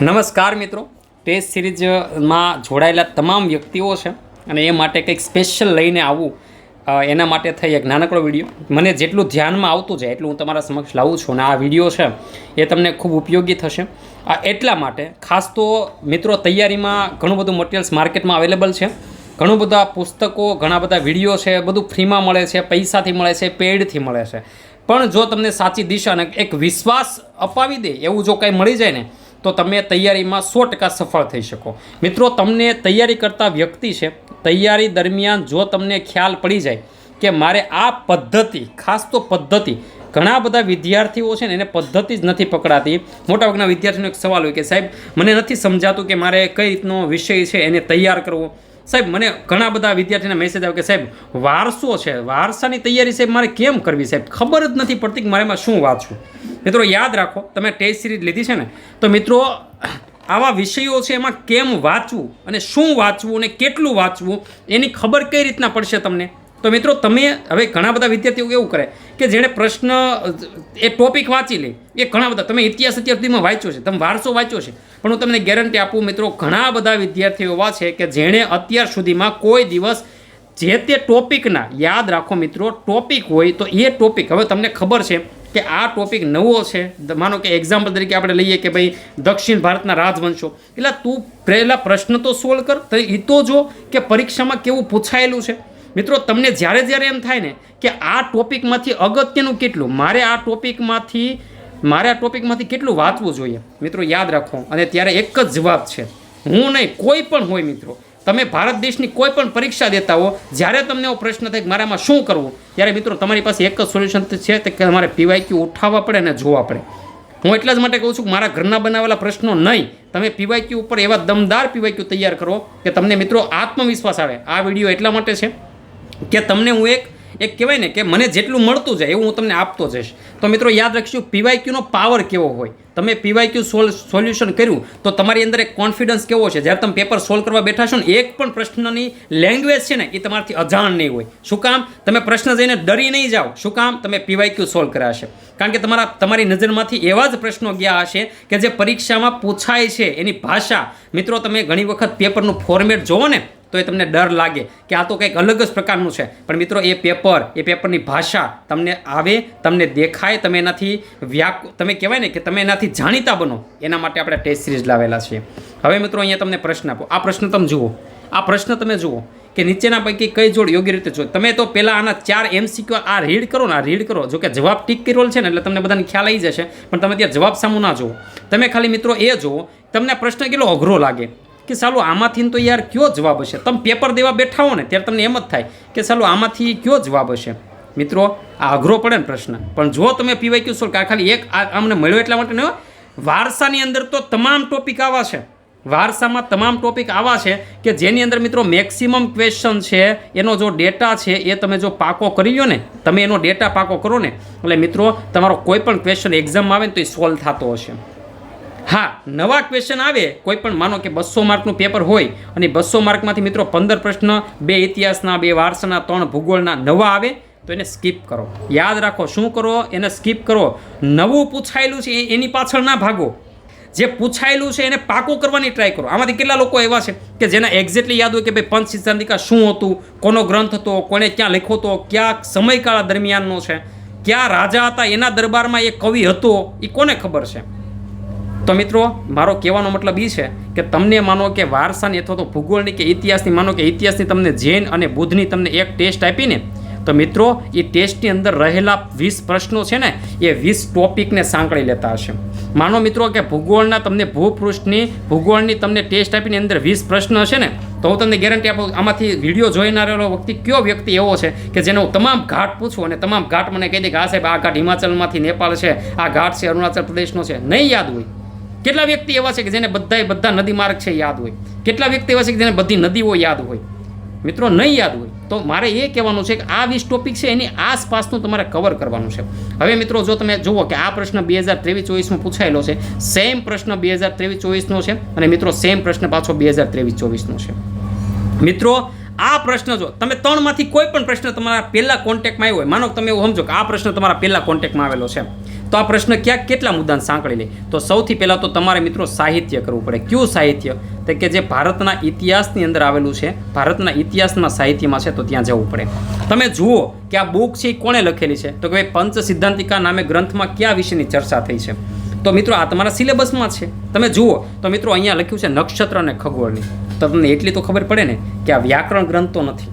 નમસ્કાર મિત્રો. ટેસ્ટ સિરીઝમાં જોડાયેલા તમામ વ્યક્તિઓ છે અને એ માટે કંઈક સ્પેશિયલ લઈને આવવું એના માટે થઈ એક નાનકડો વીડિયો મને જેટલું ધ્યાનમાં આવતું જાય એટલું હું તમારા સમક્ષ લાવું છું અને આ વીડિયો છે એ તમને ખૂબ ઉપયોગી થશે. આ એટલા માટે ખાસ તો મિત્રો તૈયારીમાં ઘણું બધું મટીરિયલ્સ માર્કેટમાં અવેલેબલ છે. ઘણું બધા પુસ્તકો, ઘણા બધા વીડિયો છે, બધું ફ્રીમાં મળે છે, પૈસાથી મળે છે પેડથી મળે છે. પણ જો તમને સાચી દિશા અને એક વિશ્વાસ અપાવી દે એવું જો કાંઈ મળી જાય ને તો તમે તૈયારીમાં સો ટકા સફળ થઈ શકો. મિત્રો, તમને તૈયારી કરતા વ્યક્તિ છે, તૈયારી દરમિયાન જો તમને ખ્યાલ પડી જાય કે મારે આ પદ્ધતિ, ખાસ તો પદ્ધતિ, ઘણા બધા વિદ્યાર્થીઓ છે ને એને પદ્ધતિ જ નથી પકડાતી. મોટાભાગના વિદ્યાર્થીઓનો એક સવાલ હોય કે સાહેબ, મને નથી સમજાતું કે મારે કઈ રીતનો વિષય છે એને તૈયાર કરવો. સાહેબ, મને ઘણા બધા વિદ્યાર્થીના મેસેજ આવ્યો કે, સાહેબ, વારસો છે. વારસાની તૈયારી, સાહેબ, મારે કેમ કરવી, સાહેબ? ખબર જ નથી પડતી કે મારે એમાં શું વાંચવું મિત્રો, યાદ રાખો, તમે ટેસ્ટ સિરીઝ લીધી છે ને, તો મિત્રો, આવા વિષયો છે એમાં કેમ વાંચવું અને શું વાંચવું અને કેટલું વાંચવું, એની ખબર કઈ રીતના પડશે તમને? તો મિત્રો તમે હવે ઘણા બધા વિદ્યાર્થીઓ એવું કરે કે જેણે પ્રશ્ન, એ ટોપિક વાંચી લે. એ ઘણા બધા, તમે ઇતિહાસ અત્યાર સુધીમાં વાંચ્યો છે, તમે વારસો વાંચ્યો છે. પણ હું તમને ગેરંટી આપું મિત્રો, ઘણા બધા વિદ્યાર્થીઓ એવા છે કે જેણે અત્યાર સુધીમાં કોઈ દિવસ જે તે ટોપિકના, યાદ રાખો મિત્રો, ટોપિક હોય તો એ ટોપિક, હવે તમને ખબર છે કે આ ટોપિક નવો છે. માનો કે એક્ઝામ્પલ તરીકે આપણે લઈએ કે ભાઈ, દક્ષિણ ભારતના રાજવંશો. એટલે તું પહેલાં પ્રશ્ન તો સોલ્વ કર, તો એ તો જો કે પરીક્ષામાં કેવું પૂછાયેલું છે. મિત્રો, તમને જ્યારે જ્યારે એમ થાય ને કે આ ટોપિકમાંથી અગત્યનું કેટલું, મારે આ ટોપિકમાંથી, મારે આ ટોપિકમાંથી કેટલું વાંચવું જોઈએ? મિત્રો, યાદ રાખો, અને ત્યારે એક જ જવાબ છે. હું નહીં, કોઈ પણ હોય મિત્રો. તમે ભારત દેશની કોઈ પણ પરીક્ષા દેતા હો, જ્યારે તમને એવો પ્રશ્ન થાય કે મારામાં શું કરવું, ત્યારે મિત્રો, તમારી પાસે એક જ સોલ્યુશન છે કે તમારે પીવાયક્યુ ઉઠાવવા પડે અને જોવા પડે. હું એટલા જ માટે કહું છું કે મારા ઘરના બનાવેલા પ્રશ્નો નહીં. તમે પીવાયક્યુ ઉપર એવા દમદાર પીવાયક્યુ તૈયાર કરો કે તમને મિત્રો આત્મવિશ્વાસ આવે. આ વીડિયો એટલા માટે છે કે તમને હું એક એક કહેવાય ને કે મને જેટલું મળતું જાય એવું હું તમને આપતો જઈશ. તો મિત્રો યાદ રાખશું પીવાયક્યુનો પાવર કેવો હોય? તમે પીવાયક્યુ સોલ સોલ્યુશન કર્યું, તો તમારી અંદર એક કોન્ફિડન્સ કેવો છે? જ્યારે તમે પેપર સોલ્વ કરવા બેઠા છો ને, એક પણ પ્રશ્નની લેંગ્વેજ છે ને, એ તમારાથી અજાણ નહીં હોય. શું કામ? તમે પ્રશ્ન જઈને ડરી નહીં જાઓ. શું કામ? તમે પીવાયક્યુ સોલ્વ કર્યા હશે કારણ કે તમારા તમારી નજરમાંથી એવા જ પ્રશ્નો ગયા હશે કે જે પરીક્ષામાં પૂછાય છે એની ભાષા. મિત્રો, તમે ઘણી વખત પેપરનું ફોર્મેટ જોવો ને તો એ તમને ડર લાગે કે આ તો કંઈક અલગ જ પ્રકારનું છે. પણ મિત્રો, એ પેપર, એ પેપરની ભાષા તમને આવે, તમને દેખાય, તમે એનાથી વ્યાક, તમે કહેવાય ને કે તમે એનાથી જાણીતા બનો. એના માટે આપણે ટેસ્ટ સિરીઝ લાવેલા છીએ હવે મિત્રો, અહીંયા તમને પ્રશ્ન આપો. આ પ્રશ્ન તમે જુઓ. આ પ્રશ્ન તમે જુઓ કે નીચેના પૈકી કઈ જોડ યોગ્ય રીતે જો તમે તો પહેલાં આના ચાર એમસીક્યુ આ રીડ કરો ને, આ રીડ કરો. જો કે જવાબ ટીક કરેલો છે ને, એટલે તમને બધાને ખ્યાલ આવી જશે. પણ તમે ત્યાં જવાબ સામું ના જુઓ. તમે ખાલી મિત્રો એ જુઓ. તમને પ્રશ્ન કેટલો અઘરો લાગે? કે સાલું આમાંથી તો યાર કયો જવાબ હશે? તમે પેપર દેવા બેઠા હો ને, ત્યારે તમને એમ જ થાય કે સાલું આમાંથી કયો જવાબ હશે? મિત્રો, આ અઘરો પડે ને પ્રશ્ન. પણ જો તમે પીવાય ક્યુ સોલ્વ ખાલી એક અમને મળ્યો એટલા માટે નહીં વારસાની અંદર તો તમામ ટોપિક આવા છે. વારસામાં તમામ ટોપિક આવા છે કે જેની અંદર મિત્રો મેક્સિમમ ક્વેશ્ચન છે, એનો જો ડેટા છે, એ તમે જો પાકો કરી લો ને, તમે એનો ડેટા પાકો કરો ને, એટલે મિત્રો, તમારો કોઈ પણ ક્વેશ્ચન એક્ઝામમાં આવે ને તો એ સોલ્વ થતો હશે. હા, નવા ક્વેશ્ચન આવે, કોઈ પણ માનો કે બસો માર્કનું પેપર હોય અને બસો માર્કમાંથી મિત્રો પંદર પ્રશ્ન, બે ઇતિહાસના, બે વારસાના, ત્રણ ભૂગોળના નવા આવે, તો એને સ્કીપ કરો. યાદ રાખો, શું કરો? એને સ્કીપ કરો. નવું પૂછાયેલું છે એની પાછળ ના ભાગો. જે પૂછાયેલું છે, એને પાકું કરવાની ટ્રાય કરો. આમાંથી કેટલા લોકો એવા છે કે જેના એક્ઝેક્ટલી યાદ હોય કે ભાઈ પંચ સિદ્ધાંતિકા શું હતું, કોનો ગ્રંથ હતો કોને ક્યાં લખ્યો હતો, ક્યાં સમયગાળા દરમિયાનનો છે, ક્યાં રાજા હતા, એના દરબારમાં એ કવિ હતો, એ કોને ખબર છે? તો મિત્રો, મારો કહેવાનો મતલબ એ છે કે તમને માનો કે વારસાની અથવા તો ભૂગોળની કે ઇતિહાસની, માનો કે ઇતિહાસની તમને જૈન અને બુદ્ધની તમને એક ટેસ્ટ આપીને, તો મિત્રો એ ટેસ્ટની અંદર રહેલા વીસ પ્રશ્નો છે ને, એ વીસ ટોપિકને સાંકળી લેતા હશે. માનો મિત્રો કે ભૂગોળના તમને ભૂપૃષ્ઠની, ભૂગોળની તમને ટેસ્ટ આપીને અંદર વીસ પ્રશ્ન હશે ને, તો હું તમને ગેરંટી આપું, આમાંથી વીડિયો જોઈનારેલો વ્યક્તિ કયો વ્યક્તિ એવો છે કે જેને હું તમામ ઘાટ પૂછું અને તમામ ઘાટ મને કહી દે કે આ સાહેબ, આ ઘાટ હિમાચલમાંથી નેપાળ છે, આ ઘાટ છે, અરુણાચલ પ્રદેશનો છે, નહીં યાદ હોય. કેટલા વ્યક્તિ એવા છે કે જેને બધાય બધા નદી માર્ગ છે યાદ હોય? કેટલા વ્યક્તિ એવા છે કે જેને બધી નદીઓ યાદ હોય? મિત્રો, નહીં યાદ હોય, તો મારે એ કહેવાનું છે કે આ વીસ ટોપિક છે એની આસપાસનું તમારે કવર કરવાનું છે. હવે મિત્રો, જો તમે જુઓ કે આ પ્રશ્ન બે હજાર ત્રેવીસ ચોવીસમાં પૂછાયેલો છે સેમ પ્રશ્ન બે હજાર ત્રેવીસ ચોવીસનો છે અને મિત્રો સેમ પ્રશ્ન પાછો બે હજાર ત્રેવીસ ચોવીસનો છે. મિત્રો, આ પ્રશ્ન જો, તમે ત્રણમાંથી કોઈ પણ પ્રશ્ન તમારા પહેલા કોન્ટેક્ટમાં આવ્યો હોય, માનો તમે એવું સમજો કે આ પ્રશ્ન તમારા પહેલા કોન્ટેક્ટમાં આવેલો છે. તો આ પ્રશ્ન ક્યાંક કેટલા મુદ્દાને સાંકળી લે? તો સૌથી પહેલાં તો તમારે મિત્રો સાહિત્ય કરવું પડે. કયું સાહિત્ય? તો કે જે ભારતના ઇતિહાસની અંદર આવેલું છે, ભારતના ઇતિહાસના સાહિત્યમાં છે, તો ત્યાં જવું પડે. તમે જુઓ કે આ બુક છે એ કોણે લખેલી છે? તો કે ભાઈ પંચ સિદ્ધાંતિકા નામે ગ્રંથમાં કયા વિષયની ચર્ચા થઈ છે? તો મિત્રો આ તમારા સિલેબસમાં છે. તમે જુઓ, તો મિત્રો અહીંયા લખ્યું છે નક્ષત્ર અને ખગોળની. તો તમને એટલી તો ખબર પડે ને કે આ વ્યાકરણ ગ્રંથ નથી.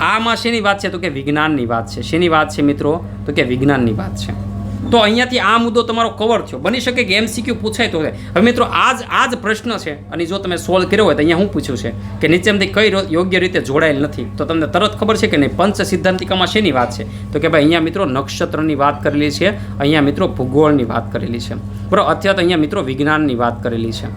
આમાં શેની વાત છે? તો કે વિજ્ઞાનની વાત છે. શેની વાત છે મિત્રો? તો કે વિજ્ઞાનની વાત છે. તો અહીંયાથી આ મુદ્દો તમારો કવર થયો. બની શકે કે એમસીક્યુ પૂછાય તો હવે મિત્રો આ જ આ જ પ્રશ્ન છે. અને જો તમે સોલ્વ કર્યો હોય તો અહીંયા હું પૂછ્યું છે કે નીચેમાંથી કઈ યોગ્ય રીતે જોડાયેલ નથી. તો તમને તરત ખબર છે કે નહીં? પંચ સિદ્ધાંતિકામાં શેની વાત છે? તો કે ભાઈ, અહીંયા મિત્રો નક્ષત્રની વાત કરેલી છે. અહીંયા મિત્રો ભૂગોળની વાત કરેલી છે. બરાબર અત્યારે અહીંયા મિત્રો વિજ્ઞાનની વાત કરેલી છે.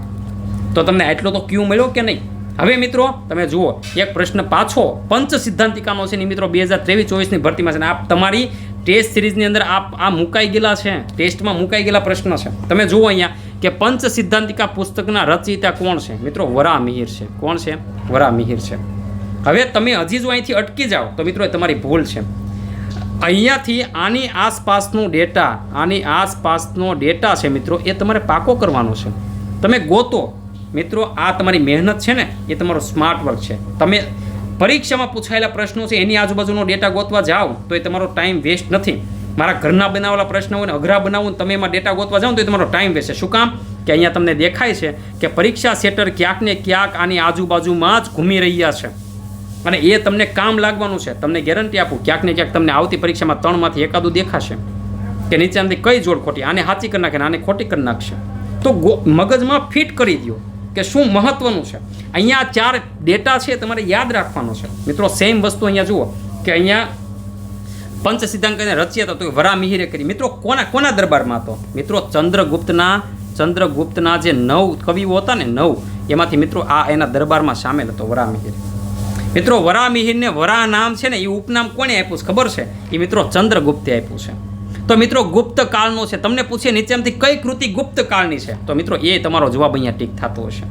તો તમને આટલો તો ક્યુ મળ્યો કે નહીં? હવે મિત્રો, તમે જુઓ. એક પ્રશ્ન પાછો પંચ સિદ્ધાંતિકાનો છે ને મિત્રો બે હજાર ત્રેવીસ ચોવીસની ભરતીમાં છે ને આ તમારી ટેસ્ટ સિરીઝની અંદર આ આ મુકાઈ ગયેલા છે, ટેસ્ટમાં મુકાઈ ગયેલા પ્રશ્ન છે. તમે જુઓ અહીંયા કે પંચ સિદ્ધાંતિકા પુસ્તકના રચયિતા કોણ છે? મિત્રો, વરા મિહિર છે. કોણ છે? વરા મિહિર છે. હવે તમે હજી જો અહીંથી અટકી જાઓ, તો મિત્રો, એ તમારી ભૂલ છે. અહીંયાથી આની આસપાસનો ડેટા, આની આસપાસનો ડેટા છે, મિત્રો, એ તમારે પાકો કરવાનો છે. તમે ગોતો. મિત્રો, આ તમારી મહેનત છે ને, એ તમારો સ્માર્ટ વર્ક છે. તમે પરીક્ષામાં પૂછાયેલા પ્રશ્નો છે, એની આજુબાજુનો ડેટા ગોતવા જાઓ, તો એ તમારો ટાઈમ વેસ્ટ નથી. મારા ઘરના બનાવેલા પ્રશ્નો હોય અઘરા બનાવું તમે એમાં ડેટા ગોતવા જાઓ તો એ તમારો ટાઈમ વેસ્ટ છે. શું કામ? કે અહીંયા તમને દેખાય છે કે પરીક્ષા સેટર ક્યાંક ને ક્યાંક આની આજુબાજુમાં જ ઘૂમી રહ્યા છે. અને એ તમને કામ લાગવાનું છે. તમને ગેરંટી આપું, ક્યાંક ને ક્યાંક તમને આવતી પરીક્ષામાં ત્રણમાંથી એકાદું દેખાશે. કે નીચેથી કઈ જોડ ખોટી, આને સાચી કરી નાખે આને ખોટી કરી નાખશે. તો મગજમાં ફિટ કરી દો કે શું મહત્વનું છે? અહીંયા ચાર ડેટા છે તમારે યાદ રાખવાનો છે. મિત્રો સેમ વસ્તુ અહીંયા જુઓ કે અહીંયા પંચ સિદ્ધાંતને રચ્યા તો વરા મિહિરે કરી. મિત્રો, કોના કોના દરબારમાં હતો? મિત્રો, ચંદ્રગુપ્તના ચંદ્રગુપ્તના જે નવ કવિઓ હતા ને નવ, એમાંથી મિત્રો આ એના દરબારમાં સામેલ હતો વરા મિહિર. મિત્રો વરા મિહિરને વરા નામ છે ને એ ઉપનામ કોણે આપ્યું છે? ખબર છે? એ મિત્રો ચંદ્રગુપ્તે આપ્યું છે. તો મિત્રો ગુપ્ત કાળનો છે. તમને પૂછે નીચેમાંથી કઈ કૃતિ ગુપ્ત કાળની છે? તો મિત્રો, એ તમારો જવાબ અહીંયા ટીક થતો હશે.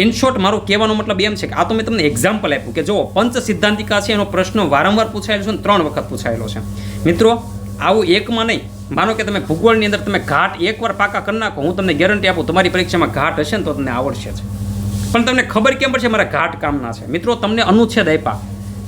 ઇન શોર્ટ મારો કહેવાનો મતલબ એમ છે કે આ તો મેં તમને એક્ઝામ્પલ આપ્યું કે જો પંચ સિદ્ધાંતિકા છે, એનો પ્રશ્ન વારંવાર પૂછાયેલો છે ત્રણ વખત પૂછાયેલો છે. મિત્રો, આવું એકમાં નહીં. માનો કે તમે ભૂગોળની અંદર તમે ઘાટ એકવાર પાકા કરી નાખો, હું તમને ગેરંટી આપું, તમારી પરીક્ષામાં ઘાટ હશે ને તો તમને આવડશે જ. પણ તમને ખબર કેમ પડશે? મારા ઘાટ કામના છે. મિત્રો, તમને અનુચ્છેદ આપ્યા.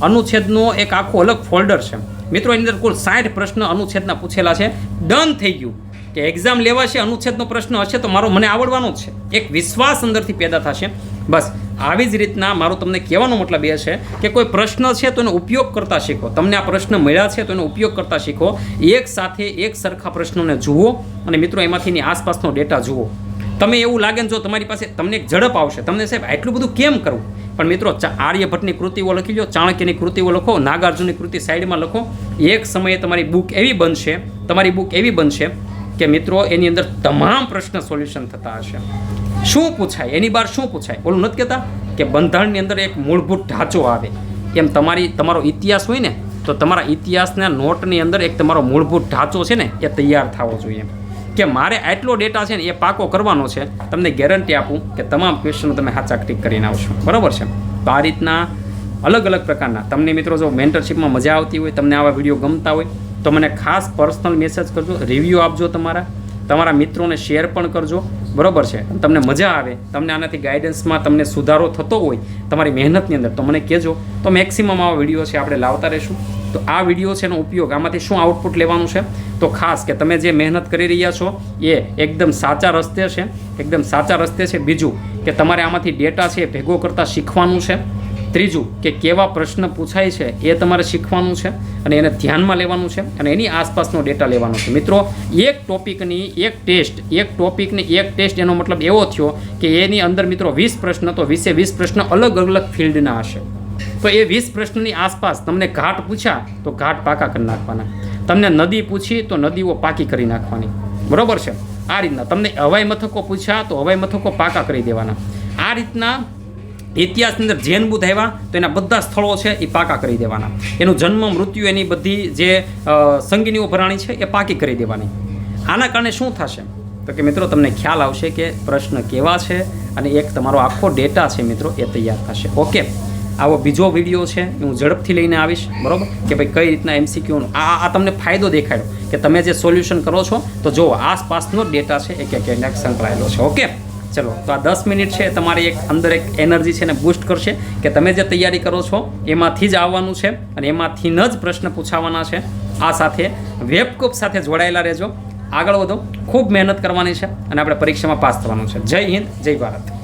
અનુચ્છેદનો એક આખો અલગ ફોલ્ડર છે. મિત્રો, એની અંદર કુલ સાઠ પ્રશ્ન અનુચ્છેદના પૂછેલા છે. ડન થઈ ગયું. કે એક્ઝામ લેવાશે, અનુચ્છેદનો પ્રશ્ન હશે, તો મારો મને આવડવાનો જ છે. એક વિશ્વાસ અંદરથી પેદા થશે. બસ, આવી જ રીતના મારો તમને કહેવાનો મતલબ એ છે કે કોઈ પ્રશ્ન છે, તો એનો ઉપયોગ કરતા શીખો. તમને આ પ્રશ્ન મળ્યા છે, તો એનો ઉપયોગ કરતા શીખો. એક સાથે એક સરખા પ્રશ્નોને જુઓ અને મિત્રો, એમાંથી એની આસપાસનો ડેટા જુઓ. તમે એવું લાગે જો તમારી પાસે તમને એક ઝડપ આવશે. તમને સાહેબ, આટલું બધું કેમ કરવું? પણ મિત્રો આર્યભટ્ટની કૃતિઓ લખી લો ચાણક્યની કૃતિઓ લખો, નાગાર્જુનની કૃતિ સાઈડમાં લખો. એક સમયે તમારી બુક એવી બનશે, તમારી બુક એવી બનશે કે મિત્રો, એની અંદર તમામ પ્રશ્ન સોલ્યુશન થતા હશે. શું પૂછાય? એની બહાર શું પૂછાય? ઓલું નથી કહેતા કે બંધારણની અંદર એક મૂળભૂત ઢાંચો આવે. એમ તમારી તમારો ઇતિહાસ હોય ને, તો તમારા ઇતિહાસના નોટની અંદર એક તમારો મૂળભૂત ઢાંચો છે ને, એ તૈયાર થવો જોઈએ. કે મારે આટલો ડેટા છે ને એ પાકો કરવાનો છે, તમને ગેરંટી આપું કે તમામ ક્વેશ્ચનો તમે હાચા ટીક કરીને આવશો. બરાબર છે? તો આ રીતના અલગ અલગ પ્રકારના, તમને મિત્રો જો મેન્ટરશિપમાં મજા આવતી હોય, તમને આવા વીડિયો ગમતા હોય, તો મને ખાસ પર્સનલ મેસેજ કરજો રિવ્યૂ આપજો તમારા તમારા મિત્રોને શેર પણ કરજો. બરાબર છે? તમને મજા આવે, તમને આનાથી ગાઈડન્સમાં તમને સુધારો થતો હોય, તમારી મહેનતની અંદર, તો મને કહેજો. તો મેક્સિમમ આવા વીડિયો છે આપણે લાવતા રહીશું. તો આ વીડિયો છે એનો ઉપયોગ, આમાંથી શું આઉટપુટ લેવાનું છે? તો ખાસ કે તમે જે મહેનત કરી રહ્યા છો, એ એકદમ સાચા રસ્તે છે, એકદમ સાચા રસ્તે છે. બીજું કે તમારે આમાંથી ડેટા છે ભેગો કરતાં શીખવાનું છે. ત્રીજું કે કેવા પ્રશ્ન પૂછાય છે એ તમારે શીખવાનું છે અને એને ધ્યાનમાં લેવાનું છે અને એની આસપાસનો ડેટા લેવાનો છે. મિત્રો, એક ટોપિકની એક ટેસ્ટ, એક ટોપિકની એક ટેસ્ટ એનો મતલબ એવો થયો કે એની અંદર મિત્રો વીસ પ્રશ્ન તો વીસે વીસ પ્રશ્ન અલગ અલગ ફિલ્ડના હશે. તો એ વીસ પ્રશ્નની આસપાસ તમને ઘાટ પૂછ્યા તો ઘાટ પાકા કરી નાખવાના. તમને નદી પૂછી, તો નદીઓ પાકી કરી નાખવાની. બરોબર છે? આ રીતના. તમને હવાઈ મથકો પૂછ્યા, તો હવાઈ મથકો પાકા કરી દેવાના. આ રીતના ઇતિહાસની અંદર જૈન બુદ્ધ આવ્યા, તો એના બધા સ્થળો છે એ પાકા કરી દેવાના. એનું જન્મ, મૃત્યુ, એની બધી, જે સંગીનીઓ ભરાણી છે, એ પાકી કરી દેવાની. આના કારણે શું થશે? તો કે મિત્રો, તમને ખ્યાલ આવશે કે પ્રશ્ન કેવા છે અને એક તમારો આખો ડેટા છે મિત્રો, એ તૈયાર થશે. ઓકે? આવો બીજો વીડિયો છે એ હું ઝડપથી લઈને આવીશ, બરાબર? કે ભાઈ કઈ રીતના એમસીક્યુનો આ આ તમને ફાયદો દેખાડ્યો કે તમે જે સોલ્યુશન કરો છો, તો જો આસપાસનો ડેટા છે એ ક્યાંક ક્યાંક સંકળાયેલો છે ઓકે ચલો, તો આ દસ મિનિટ છે તમારી એક અંદર એક એનર્જી છે ને બૂસ્ટ કરશે કે તમે જે તૈયારી કરો છો, એમાંથી જ આવવાનું છે અને એમાંથી ન જ પ્રશ્ન પૂછાવાના છે. આ સાથે વેબકૂપ સાથે જોડાયેલા રહેજો. આગળ વધો. ખૂબ મહેનત કરવાની છે અને આપણે પરીક્ષામાં પાસ થવાનું છે. જય હિન્દ, જય ભારત.